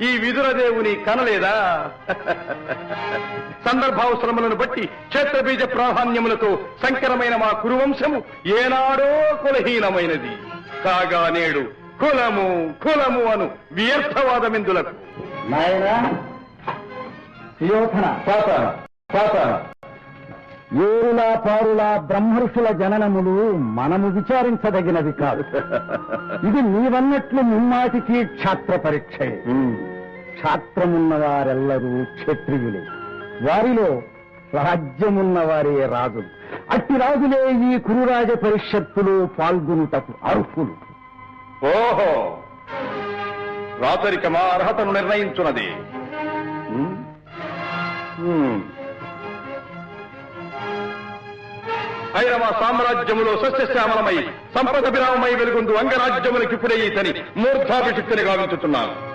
ఈ విదురదేవుని కనలేదా? సందర్భావసరములను బట్టి క్షేత్రబీజ ప్రాధాన్యములతో సంకరమైన మా కురువంశము ఏనాడో కులహీనమైనది. కాగా నేడు కులము కులము అను వ్యర్థవాదమిందులకు. నాయనా ఏరులా పారులా బ్రహ్మర్షుల జననములు మనము విచారించదగినవి కాదు. ఇది నీవన్నట్లు ముమ్మాటికి క్షాత్ర పరీక్షే. క్షాత్రమున్న వారెల్లరూ క్షత్రియులే. వారిలో రాజ్యమున్న వారే రాజులు అట్టి రాజులే ఈ కురురాజ పరిషత్తులో పాల్గొనుటకు అర్హులు. ఓహో! రాతరికమా అర్హతను నిర్ణయించున్నది. ఐరవ సామ్రాజ్యములో సస్యశ్యామలమై సంపద విరామమై వెలుగుండు అంగరాజ్యములకి పురయితని మూర్ధాభిషిక్తిని గావించుతున్నాను.